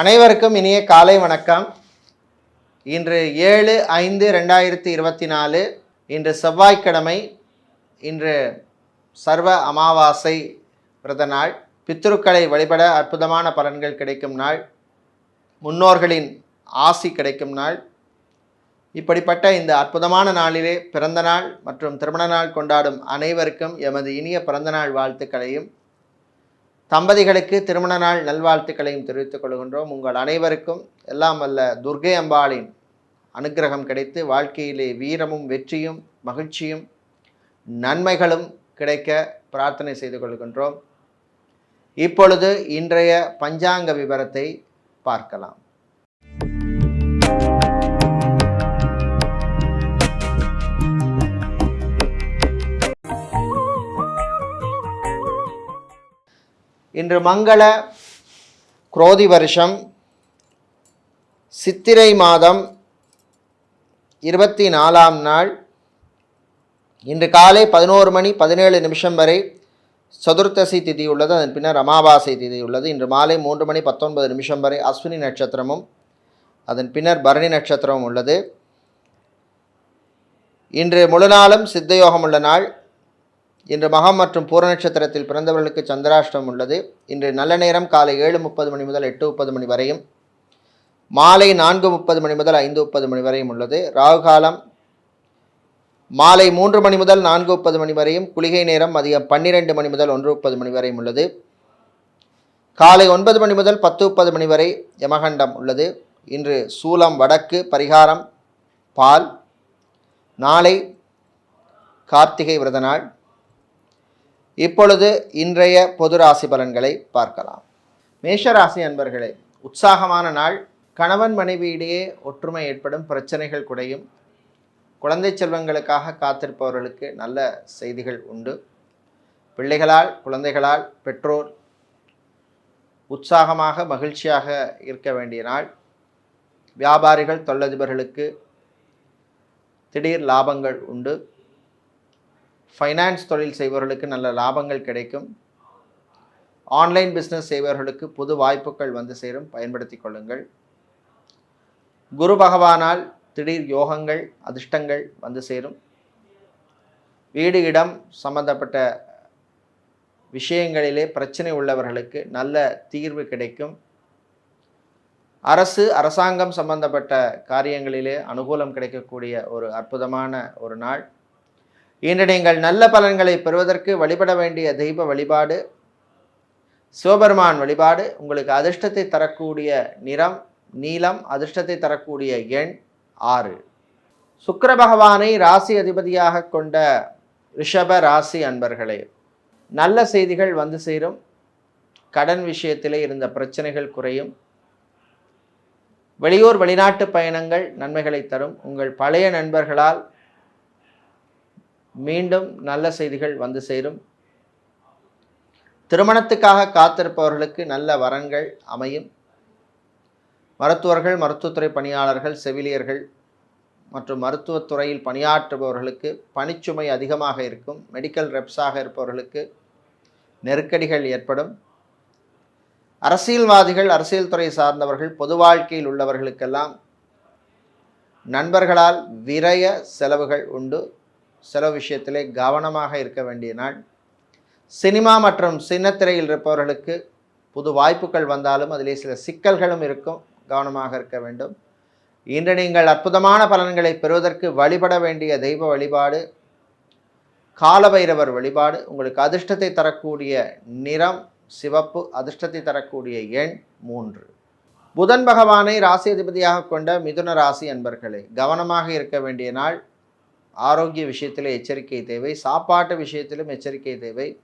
அனைவருக்கும் இனிய காலை வணக்கம். இன்று ஏழு ஐந்து ரெண்டாயிரத்தி இருபத்தி நாலு இன்று செவ்வாய்க்கிழமை இன்று சர்வ அமாவாசை விரத நாள். பித்ருக்களை வழிபட அற்புதமான பலன்கள் கிடைக்கும் நாள். முன்னோர்களின் ஆசி கிடைக்கும் நாள். இப்படிப்பட்ட இந்த அற்புதமான நாளிலே பிறந்த நாள் மற்றும் திருமண நாள் கொண்டாடும் அனைவருக்கும் எமது இனிய பிறந்தநாள் வாழ்த்துக்களையும். தம்பதிகளுக்கு திருமண நாள் நல்வாழ்த்துக்களையும் தெரிவித்துக் கொள்கின்றோம். உங்கள் அனைவருக்கும் எல்லாம் அல்ல துர்கை அம்பாளின் அனுக்கிரகம் கிடைத்து வாழ்க்கையிலே வீரமும் வெற்றியும் மகிழ்ச்சியும் நன்மைகளும் கிடைக்க பிரார்த்தனை செய்து கொள்கின்றோம். இப்பொழுது இன்றைய பஞ்சாங்க விவரத்தை பார்க்கலாம். இன்று மங்கள குரோதி வருஷம் சித்திரை மாதம் இருபத்தி நாலாம் நாள். இன்று காலை பதினோரு மணி பதினேழு நிமிஷம் வரை சதுர்த்தசி திதி உள்ளது அதன் பின்னர் அமாவாசை திதி உள்ளது. இன்று மாலை மூன்று மணி பத்தொன்பது நிமிஷம் வரை அஸ்வினி நட்சத்திரமும் அதன் பின்னர் பரணி நட்சத்திரமும் உள்ளது. இன்று முழு நாளும் சித்தயோகம் உள்ள நாள். இன்று மகம் மற்றும் பூர நட்சத்திரத்தில் பிறந்தவர்களுக்கு சந்திராஷ்டம் உள்ளது. இன்று நல்ல நேரம் காலை ஏழு முப்பது மணி முதல் எட்டு முப்பது மணி வரையும் மாலை நான்கு முப்பது மணி முதல் ஐந்து முப்பது மணி வரையும் உள்ளது. ராகு காலம் மாலை மூன்று மணி முதல் நான்கு முப்பது மணி வரையும் குளிகை நேரம் மதியம் பன்னிரெண்டு மணி முதல் ஒன்று முப்பது மணி வரையும் உள்ளது. காலை ஒன்பது மணி முதல் பத்து முப்பது மணி வரை யமகண்டம் உள்ளது. இன்று சூலம் வடக்கு பரிகாரம் பால் நாளை கார்த்திகை விரத நாள். இப்பொழுது இன்றைய பொது ராசி பலன்களை பார்க்கலாம். மேஷராசி அன்பர்களே உற்சாகமான நாள். கணவன் மனைவியிடையே ஒற்றுமை ஏற்படும் பிரச்சனைகள் குறையும். குழந்தை செல்வங்களுக்காக காத்திருப்பவர்களுக்கு நல்ல செய்திகள் உண்டு. பிள்ளைகளால் குழந்தைகளால் பெற்றோர் உற்சாகமாக மகிழ்ச்சியாக இருக்க வேண்டிய நாள். வியாபாரிகள் தொழிலதிபர்களுக்கு திடீர் லாபங்கள் உண்டு. ஃபைனான்ஸ் தொழில் செய்பவர்களுக்கு நல்ல லாபங்கள் கிடைக்கும். ஆன்லைன் பிஸ்னஸ் செய்பவர்களுக்கு புது வாய்ப்புகள் வந்து சேரும். பயன்படுத்தி கொள்ளுங்கள். குரு பகவானால் திடீர் யோகங்கள் அதிர்ஷ்டங்கள் வந்து சேரும். வீடு இடம் சம்பந்தப்பட்ட விஷயங்களிலே பிரச்சனை உள்ளவர்களுக்கு நல்ல தீர்வு கிடைக்கும். அரசு அரசாங்கம் சம்பந்தப்பட்ட காரியங்களிலே அனுகூலம் கிடைக்கக்கூடிய ஒரு அற்புதமான ஒரு நாள். இன்று நீங்கள் நல்ல பலன்களை பெறுவதற்கு வழிபட வேண்டிய தெய்வ வழிபாடு சிவபெருமான் வழிபாடு உங்களுக்கு அதிர்ஷ்டத்தை தரக்கூடிய நிறம் நீலம் அதிர்ஷ்டத்தை தரக்கூடிய எண் ஆறு. சுக்கர பகவானை ராசி அதிபதியாக கொண்ட ரிஷப ராசி அன்பர்களே நல்ல செய்திகள் வந்து சேரும். கடன் விஷயத்திலே இருந்த பிரச்சனைகள் குறையும். வெளியூர் வெளிநாட்டு பயணங்கள் நன்மைகளை தரும். உங்கள் பழைய நண்பர்களால் மீண்டும் நல்ல செய்திகள் வந்து சேரும். திருமணத்துக்காக காத்திருப்பவர்களுக்கு நல்ல வரன்கள் அமையும். மருத்துவர்கள் மருத்துவத்துறை பணியாளர்கள் செவிலியர்கள் மற்றும் மருத்துவத்துறையில் பணியாற்றுபவர்களுக்கு பணிச்சுமை அதிகமாக இருக்கும். மெடிக்கல் ரெப்ஸாக இருப்பவர்களுக்கு நெருக்கடிகள் ஏற்படும். அரசியல்வாதிகள் அரசியல் துறை சார்ந்தவர்கள் பொது வாழ்க்கையில் உள்ளவர்களுக்கெல்லாம் நண்பர்களால் விரய செலவுகள் உண்டு. செலவு விஷயத்திலே கவனமாக இருக்க வேண்டிய நாள். சினிமா மற்றும் சின்னத்திரையில் இருப்பவர்களுக்கு புது வாய்ப்புகள் வந்தாலும் அதிலே சில சிக்கல்களும் இருக்கும். கவனமாக இருக்க வேண்டும். இன்று நீங்கள் அற்புதமான பலன்களை பெறுவதற்கு வழிபட வேண்டிய தெய்வ வழிபாடு காலபைரவர் வழிபாடு உங்களுக்கு அதிர்ஷ்டத்தை தரக்கூடிய நிறம் சிவப்பு அதிர்ஷ்டத்தை தரக்கூடிய எண் மூன்று. புதன் பகவானை ராசி அதிபதியாக கொண்ட மிதுன ராசி அன்பர்களே கவனமாக இருக்க வேண்டிய நாள். ஆரோக்கிய விஷயத்தில் எச்சரிக்கை தேவை சாப்பாட்டு விஷயத்திலும் எச்சரிக்கை தேவை.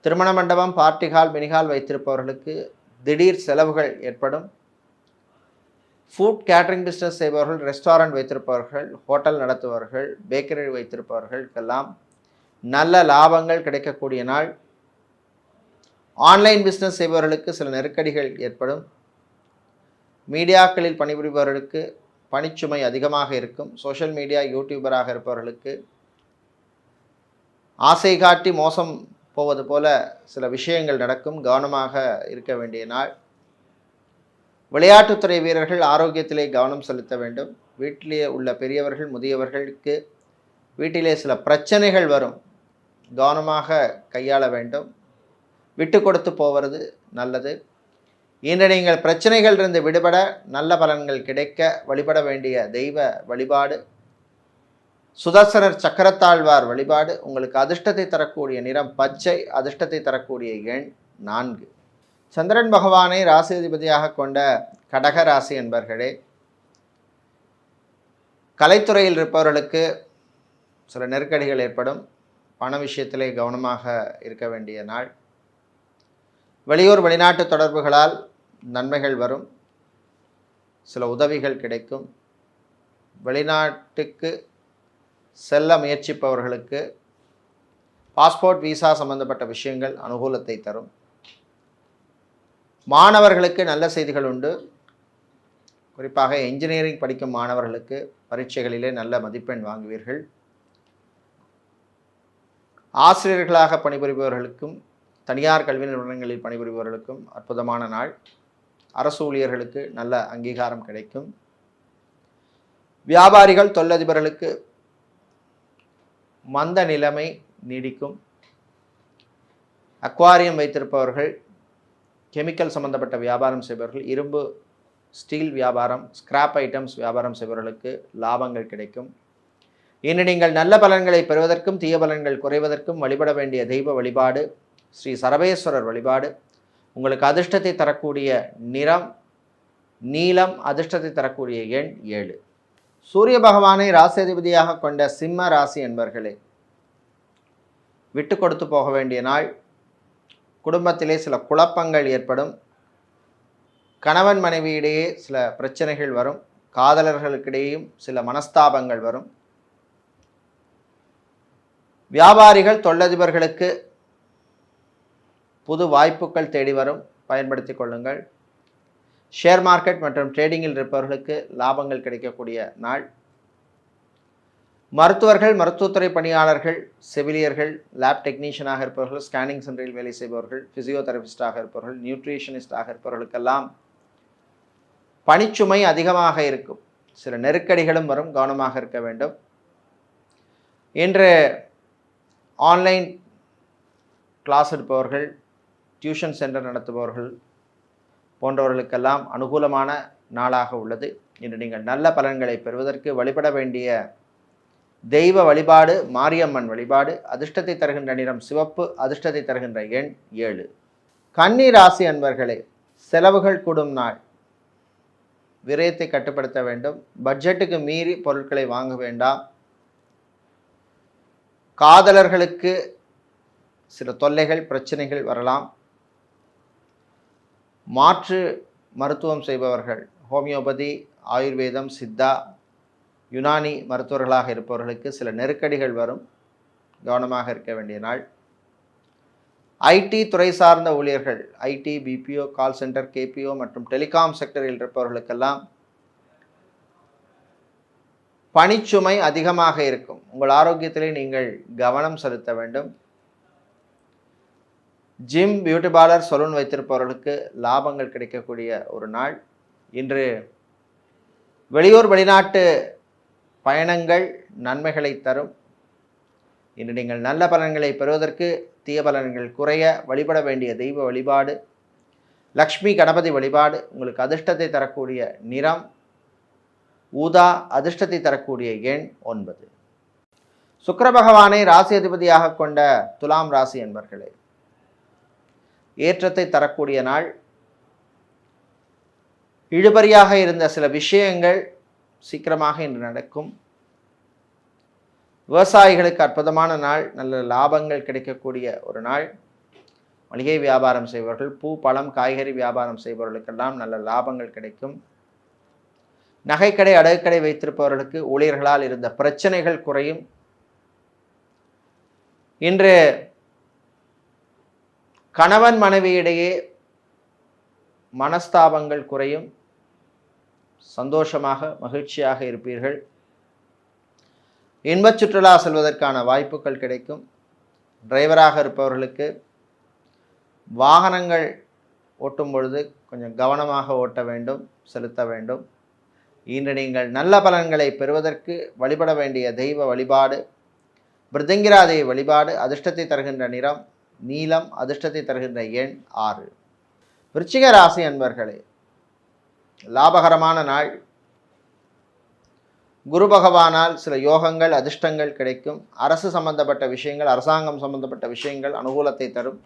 திருமண மண்டபம் பார்ட்டி ஹால் மினிஹால் வைத்திருப்பவர்களுக்கு திடீர் செலவுகள் ஏற்படும். ஃபுட் கேட்டரிங் பிஸ்னஸ் செய்பவர்கள் ரெஸ்டாரண்ட் வைத்திருப்பவர்கள் ஹோட்டல் நடத்துபவர்கள் பேக்கரி வைத்திருப்பவர்களுக்கெல்லாம் நல்ல லாபங்கள் கிடைக்கக்கூடிய நாள். ஆன்லைன் பிஸ்னஸ் செய்பவர்களுக்கு சில நெருக்கடிகள் ஏற்படும். மீடியாக்களில் பணிபுரிபவர்களுக்கு பணிச்சுமை அதிகமாக இருக்கும். சோஷியல் மீடியா யூடியூபராக இருப்பவர்களுக்கு ஆசை காட்டி மோசம் போவது போல சில விஷயங்கள் நடக்கும். கவனமாக இருக்க வேண்டிய நாள். விளையாட்டுத்துறை வீரர்கள் ஆரோக்கியத்திலே கவனம் செலுத்த வேண்டும். வீட்டிலே உள்ள பெரியவர்கள் முதியவர்களுக்கு வீட்டிலே சில பிரச்சனைகள் வரும். கவனமாக கையாள வேண்டும். விட்டு கொடுத்து போவது நல்லது. இன்று நீங்கள் பிரச்சனைகளிலிருந்து விடுபட நல்ல பலன்கள் கிடைக்க வழிபட வேண்டிய தெய்வ வழிபாடு சுதர்சனர் சக்கரத்தாழ்வார் வழிபாடு உங்களுக்கு அதிர்ஷ்டத்தை தரக்கூடிய நிறம் பச்சை அதிர்ஷ்டத்தை தரக்கூடிய எண் நான்கு. சந்திரன் பகவானை ராசிதிபதியாக கொண்ட கடக ராசி என்பர்களே கலைத்துறையில் இருப்பவர்களுக்கு சில நெருக்கடிகள் ஏற்படும். பண விஷயத்திலே கவனமாக இருக்க வேண்டிய நாள். வெளியூர் வெளிநாட்டு தொடர்புகளால் நன்மைகள் வரும். சில உதவிகள் கிடைக்கும். வெளிநாட்டுக்கு செல்ல முயற்சிப்பவர்களுக்கு பாஸ்போர்ட் விசா சம்பந்தப்பட்ட விஷயங்கள் அனுகூலத்தை தரும். மாணவர்களுக்கு நல்ல செய்திகள் உண்டு. குறிப்பாக இன்ஜினியரிங் படிக்கும் மாணவர்களுக்கு பரீட்சைகளிலே நல்ல மதிப்பெண் வாங்குவீர்கள். ஆசிரியர்களாக பணிபுரிபவர்களுக்கும் தனியார் கல்வி நிறுவனங்களில் பணிபுரிபவர்களுக்கும் அற்புதமான நாள். அரசு ஊழியர்களுக்கு நல்ல அங்கீகாரம் கிடைக்கும். வியாபாரிகள் தொழிலதிபர்களுக்கு மந்த நிலைமை நீடிக்கும். அக்வாரியம் வைத்திருப்பவர்கள் கெமிக்கல் சம்பந்தப்பட்ட வியாபாரம் செய்பவர்கள் இரும்பு ஸ்டீல் வியாபாரம் ஸ்கிராப் ஐட்டம்ஸ் வியாபாரம் செய்பவர்களுக்கு லாபங்கள் கிடைக்கும். இன்று நீங்கள் நல்ல பலன்களை பெறுவதற்கும் தீய பலன்கள் குறைவதற்கும் வழிபட வேண்டிய தெய்வ வழிபாடு ஸ்ரீ சரவேஸ்வரர் வழிபாடு உங்களுக்கு அதிர்ஷ்டத்தை தரக்கூடிய நிறம் நீலம் அதிர்ஷ்டத்தை தரக்கூடிய எண் ஏழு. சூரிய பகவானை ராசியதிபதியாக கொண்ட சிம்ம ராசி என்பர்களே விட்டு கொடுத்து போக வேண்டிய நாள். குடும்பத்திலே சில குழப்பங்கள் ஏற்படும். கணவன் மனைவியிடையே சில பிரச்சனைகள் வரும். காதலர்களுக்கிடையும் சில மனஸ்தாபங்கள் வரும். வியாபாரிகள் தொழிலதிபர்களுக்கு புது வாய்ப்புகள் தேடி வரும். பயன்படுத்தி கொள்ளுங்கள். ஷேர் மார்க்கெட் மற்றும் ட்ரேடிங்கில் இருப்பவர்களுக்கு லாபங்கள் கிடைக்கக்கூடிய நாள். மருத்துவர்கள் மருத்துவத்துறை பணியாளர்கள் செவிலியர்கள் லேப் டெக்னீஷியனாக இருப்பவர்கள் ஸ்கேனிங் சென்டரில் வேலை செய்பவர்கள் ஃபிசியோதெரபிஸ்டாக இருப்பவர்கள் நியூட்ரிஷனிஸ்டாக இருப்பவர்களுக்கெல்லாம் பணிச்சுமை அதிகமாக இருக்கும். சில நெருக்கடிகளும் வரும் கவனமாக இருக்க வேண்டும். இன்று ஆன்லைன் கிளாஸ் எடுப்பவர்கள் டியூஷன் சென்டர் நடத்துபவர்கள் போன்றவர்களுக்கெல்லாம் அனுகூலமான நாளாக உள்ளது. இன்று நீங்கள் நல்ல பலன்களை பெறுவதற்கு வழிபட வேண்டிய தெய்வ வழிபாடு மாரியம்மன் வழிபாடு அதிர்ஷ்டத்தை தருகின்ற நிறம் சிவப்பு அதிர்ஷ்டத்தை தருகின்ற எண் ஏழு. கன்னி ராசி அன்பர்களே செலவுகள் கூடும் நாள். விரயத்தை கட்டுப்படுத்த வேண்டும். பட்ஜெட்டுக்கு மீறி பொருட்களை வாங்க வேண்டாம். காதலர்களுக்கு சில தொல்லைகள் பிரச்சனைகள் வரலாம். மாற்று மருத்துவம் செய்பவர்கள் ஹோமியோபதி ஆயுர்வேதம் சித்தா யுனானி மருத்துவர்களாக இருப்பவர்களுக்கு சில நெருக்கடிகள் வரும். கவனமாக இருக்க வேண்டிய நாள். ஐடி துறை சார்ந்த ஊழியர்கள் IT BPO call centre KPO மற்றும் டெலிகாம் செக்டரில் இருப்பவர்களுக்கெல்லாம் பணிச்சுமை அதிகமாக இருக்கும். உங்கள் ஆரோக்கியத்திலே நீங்கள் கவனம் செலுத்த வேண்டும். ஜிம் பியூட்டி பார்லர் சலூன் வைத்திருப்பவர்களுக்கு லாபங்கள் கிடைக்கக்கூடிய ஒரு நாள். இன்று வெளியூர் வெளிநாட்டு பயணங்கள் நன்மைகளை தரும். இன்று நீங்கள் நல்ல பலன்களை பெறுவதற்கு தீய பலன்கள் குறைய வழிபட வேண்டிய தெய்வ வழிபாடு லக்ஷ்மி கணபதி வழிபாடு உங்களுக்கு அதிர்ஷ்டத்தை தரக்கூடிய நிறம் ஊதா அதிர்ஷ்டத்தை தரக்கூடிய எண் ஒன்பது. சுக்கர பகவானை ராசி அதிபதியாக கொண்ட துலாம் ராசி என்பர்களே ஏற்றத்தை தரக்கூடிய நாள். இழுபறியாக இருந்த சில விஷயங்கள் சீக்கிரமாக இன்று நடக்கும். விவசாயிகளுக்கு அற்புதமான நாள் நல்ல லாபங்கள் கிடைக்கக்கூடிய ஒரு நாள். மளிகை வியாபாரம் செய்பவர்கள் பூ பழம் காய்கறி வியாபாரம் செய்பவர்களுக்கெல்லாம் நல்ல லாபங்கள் கிடைக்கும். நகைக்கடை அடகுக்கடை வைத்திருப்பவர்களுக்கு ஊழியர்களால் இருந்த பிரச்சனைகள் குறையும். இன்று கணவன் மனைவியிடையே மனஸ்தாபங்கள் குறையும். சந்தோஷமாக மகிழ்ச்சியாக இருப்பீர்கள். இன்பச் சுற்றுலா செல்வதற்கான வாய்ப்புகள் கிடைக்கும். டிரைவராக இருப்பவர்களுக்கு வாகனங்கள் ஓட்டும் பொழுது கொஞ்சம் கவனமாக ஓட்ட வேண்டும் செலுத்த வேண்டும். இன்று நீங்கள் நல்ல பலன்களை பெறுவதற்கு வழிபட வேண்டிய தெய்வ வழிபாடு பிருதங்கிராதேவி வழிபாடு அதிர்ஷ்டத்தை தருகின்ற நிறம் நீலம் அதிர்ஷ்டத்தை தருகின்ற எண் ஆறு. விருச்சிக ராசி அன்பர்களே லாபகரமான நாள். குரு பகவானால் சில யோகங்கள் அதிர்ஷ்டங்கள் கிடைக்கும். அரசு சம்பந்தப்பட்ட விஷயங்கள் அரசாங்கம் சம்பந்தப்பட்ட விஷயங்கள் அனுகூலத்தை தரும்.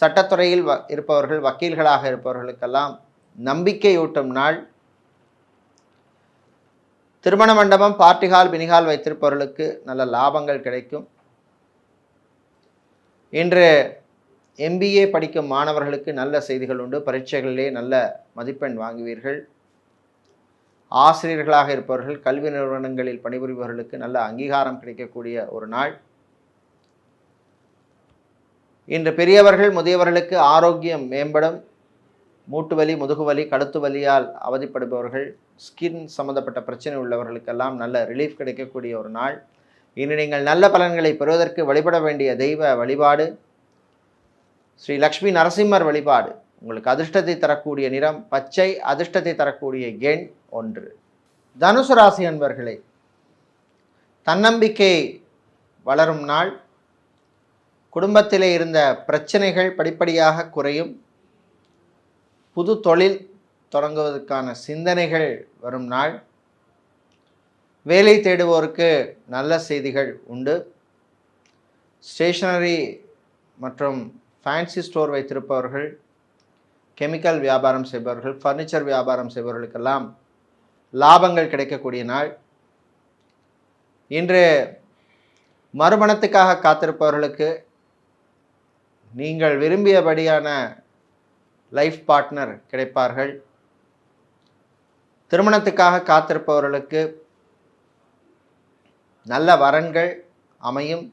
சட்டத்துறையில் வ இருப்பவர்கள் வக்கீல்களாக இருப்பவர்களுக்கெல்லாம் நம்பிக்கையூட்டும் நாள். திருமண மண்டபம் பார்ட்டிகால் பினிகால் வைத்திருப்பவர்களுக்கு நல்ல லாபங்கள் கிடைக்கும். இன்று எம்பிஏ படிக்கும் மாணவர்களுக்கு நல்ல செய்திகள் உண்டு. பரீட்சைகளிலே நல்ல மதிப்பெண் வாங்குவீர்கள். ஆசிரியர்களாக இருப்பவர்கள் கல்வி நிறுவனங்களில் பணிபுரிபவர்களுக்கு நல்ல அங்கீகாரம் கிடைக்கக்கூடிய ஒரு நாள். இன்று பெரியவர்கள் முதியவர்களுக்கு ஆரோக்கியம் மேம்படும். மூட்டு வலி முதுகு வலி கழுத்து வலியால் அவதிப்படுபவர்கள் ஸ்கின் சம்பந்தப்பட்ட பிரச்சனை உள்ளவர்களுக்கெல்லாம் நல்ல ரிலீஃப் கிடைக்கக்கூடிய ஒரு நாள். இன்று நீங்கள் நல்ல பலன்களை பெறுவதற்கு வழிபட வேண்டிய தெய்வ வழிபாடு. ஸ்ரீ லக்ஷ்மி நரசிம்மர் வழிபாடு. உங்களுக்கு அதிர்ஷ்டத்தை தரக்கூடிய நிறம் பச்சை அதிர்ஷ்டத்தை தரக்கூடிய எண் ஒன்று. தனுசு ராசி அன்பர்களே தன்னம்பிக்கை வளரும் நாள். குடும்பத்திலே இருந்த பிரச்சனைகள் படிப்படியாக குறையும். புது தொழில் தொடங்குவதற்கான சிந்தனைகள் வரும் நாள். வேலை தேடுவோருக்கு நல்ல செய்திகள் உண்டு. ஸ்டேஷனரி மற்றும் ஃபேன்சி ஸ்டோர் வைத்திருப்பவர்கள் கெமிக்கல் வியாபாரம் செய்பவர்கள் ஃபர்னிச்சர் வியாபாரம் செய்பவர்களுக்கெல்லாம் லாபங்கள் கிடைக்கக்கூடிய நாள். இன்று மறுமணத்துக்காக காத்திருப்பவர்களுக்கு நீங்கள் விரும்பியபடியான லைஃப் பார்ட்னர் கிடைப்பார்கள். திருமணத்துக்காக காத்திருப்பவர்களுக்கு நல்ல வரன்கள் அமையும்.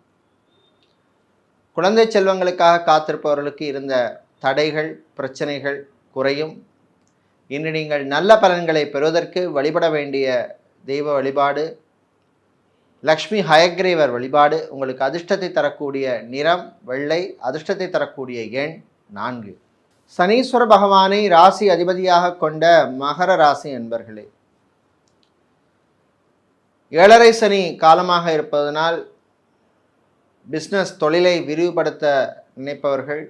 குழந்தை செல்வங்களுக்காக காத்திருப்பவர்களுக்கு இருந்த தடைகள் பிரச்சனைகள் குறையும். இன்று நீங்கள் நல்ல பலன்களை பெறுவதற்கு வழிபட வேண்டிய தெய்வ வழிபாடு லக்ஷ்மி ஹயக்ரீவர் வழிபாடு உங்களுக்கு அதிர்ஷ்டத்தை தரக்கூடிய நிறம் வெள்ளை அதிர்ஷ்டத்தை தரக்கூடிய எண் நான்கு. சனீஸ்வர பகவானை ராசி அதிபதியாக கொண்ட மகர ராசி என்பர்களே ஏழரை சனி காலமாக இருப்பதனால் பிஸ்னஸ் தொழிலை விரிவுபடுத்த நினைப்பவர்கள்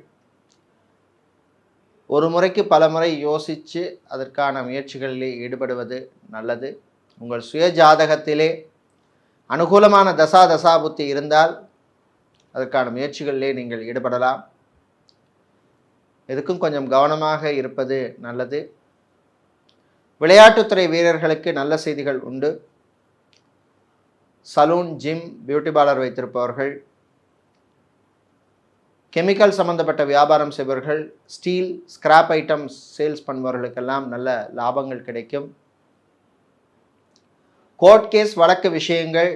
ஒரு முறைக்கு பல முறை யோசித்து அதற்கான முயற்சிகளிலே ஈடுபடுவது நல்லது. உங்கள் சுய ஜாதகத்திலே அனுகூலமான தசா தசாபுத்தி இருந்தால் அதற்கான முயற்சிகளிலே நீங்கள் ஈடுபடலாம். எதுக்கும் கொஞ்சம் கவனமாக இருப்பது நல்லது. விளையாட்டுத்துறை வீரர்களுக்கு நல்ல செய்திகள் உண்டு. சலூன் ஜிம் பியூட்டி பார்லர் வைத்திருப்பவர்கள் கெமிக்கல் சம்பந்தப்பட்ட வியாபாரம் செய்பவர்கள் ஸ்டீல் ஸ்கிராப் ஐட்டம்ஸ் சேல்ஸ் பண்ணுபவர்களுக்கெல்லாம் நல்ல லாபங்கள் கிடைக்கும். கோர்ட் கேஸ் வழக்கு விஷயங்கள்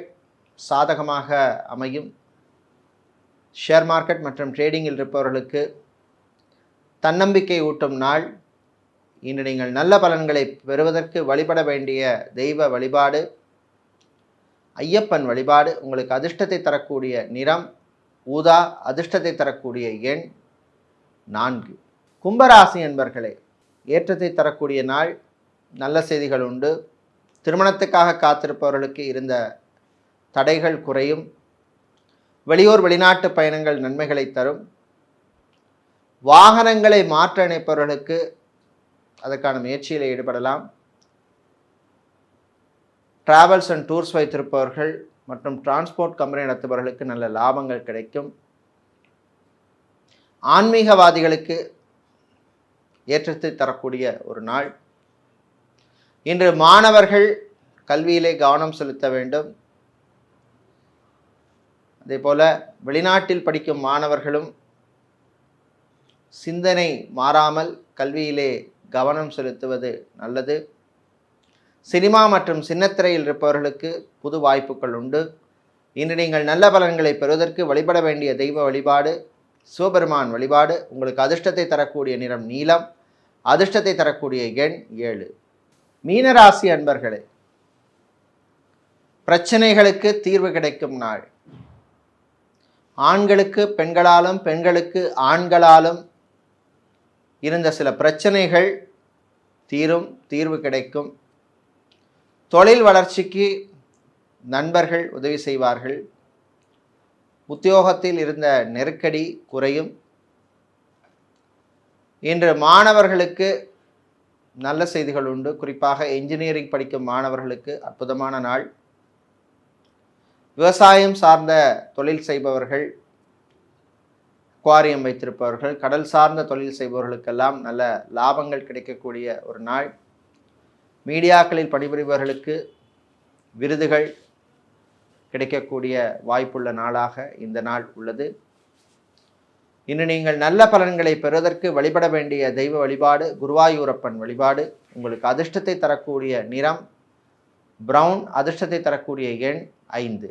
சாதகமாக அமையும். ஷேர் மார்க்கெட் மற்றும் ட்ரேடிங்கில் இருப்பவர்களுக்கு தன்னம்பிக்கை ஊட்டும் நாள். இன்று நீங்கள் நல்ல பலன்களை பெறுவதற்கு வழிபட வேண்டிய தெய்வ வழிபாடு. ஐயப்பன் வழிபாடு உங்களுக்கு அதிர்ஷ்டத்தை தரக்கூடிய நிறம் ஊதா அதிர்ஷ்டத்தை தரக்கூடிய எண் நான்கு. கும்பராசி என்பர்களே ஏற்றத்தை தரக்கூடிய நாள் நல்ல செய்திகள் உண்டு. திருமணத்துக்காக காத்திருப்பவர்களுக்கு இருந்த தடைகள் குறையும். வெளியூர் வெளிநாட்டு பயணங்கள் நன்மைகளை தரும். வாகனங்களை மாற்ற நினைப்பவர்களுக்கு அதற்கான முயற்சியில் ஈடுபடலாம். டிராவல்ஸ் அண்ட் டூர்ஸ் வைத்திருப்பவர்கள் மற்றும் டிரான்ஸ்போர்ட் கம்பெனி நடத்துபவர்களுக்கு நல்ல லாபங்கள் கிடைக்கும். ஆன்மீகவாதிகளுக்கு ஏற்றத்தை தரக்கூடிய ஒரு நாள். இன்று மாணவர்கள் கல்வியிலே கவனம் செலுத்த வேண்டும். அதே போல வெளிநாட்டில் படிக்கும் மாணவர்களும் சிந்தனை மாறாமல் கல்வியிலே கவனம் செலுத்துவது நல்லது. சினிமா மற்றும் சின்னத்திரையில் இருப்பவர்களுக்கு புது வாய்ப்புகள் உண்டு. இன்று நீங்கள் நல்ல பலன்களை பெறுவதற்கு வழிபட வேண்டிய தெய்வ வழிபாடு சிவபெருமான் வழிபாடு உங்களுக்கு அதிர்ஷ்டத்தை தரக்கூடிய நிறம் நீலம் அதிர்ஷ்டத்தை தரக்கூடிய எண் ஏழு. மீனராசி அன்பர்களே பிரச்சனைகளுக்கு தீர்வு கிடைக்கும் நாள். ஆண்களுக்கு பெண்களாலும் பெண்களுக்கு ஆண்களாலும் இருந்த சில பிரச்சனைகள் தீரும் தீர்வு கிடைக்கும். தொழில் வளர்ச்சிக்கு நண்பர்கள் உதவி செய்வார்கள். உத்தியோகத்தில் இருந்த நெருக்கடி குறையும். இன்று மாணவர்களுக்கு நல்ல செய்திகள் உண்டு. குறிப்பாக என்ஜினியரிங் படிக்கும் மாணவர்களுக்கு அற்புதமான நாள். விவசாயம் சார்ந்த தொழில் செய்பவர்கள் குவாரியம் வைத்திருப்பவர்கள் கடல் சார்ந்த தொழில் செய்பவர்களுக்கெல்லாம் நல்ல லாபங்கள் கிடைக்கக்கூடிய ஒரு நாள். மீடியாக்களில் பணிபுரிபவர்களுக்கு விருதுகள் கிடைக்கக்கூடிய வாய்ப்புள்ள நாளாக இந்த நாள் உள்ளது. இன்று நீங்கள் நல்ல பலன்களை பெறுவதற்கு வழிபட வேண்டிய தெய்வ வழிபாடு குருவாயூரப்பன் வழிபாடு உங்களுக்கு அதிர்ஷ்டத்தை தரக்கூடிய நிறம் பிரவுன் அதிர்ஷ்டத்தை தரக்கூடிய எண் ஐந்து.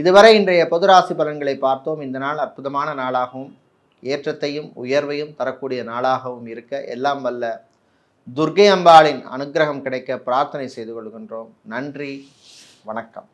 இதுவரை இன்றைய பொதுராசி பலன்களை பார்த்தோம். இந்த நாள் அற்புதமான நாளாகவும் ஏற்றத்தையும் உயர்வையும் தரக்கூடிய நாளாகவும் இருக்க எல்லாம் வல்ல துர்கை அம்பாளின் அனுக்கிரகம் கிடைக்க பிரார்த்தனை செய்து கொள்கின்றோம். நன்றி வணக்கம்.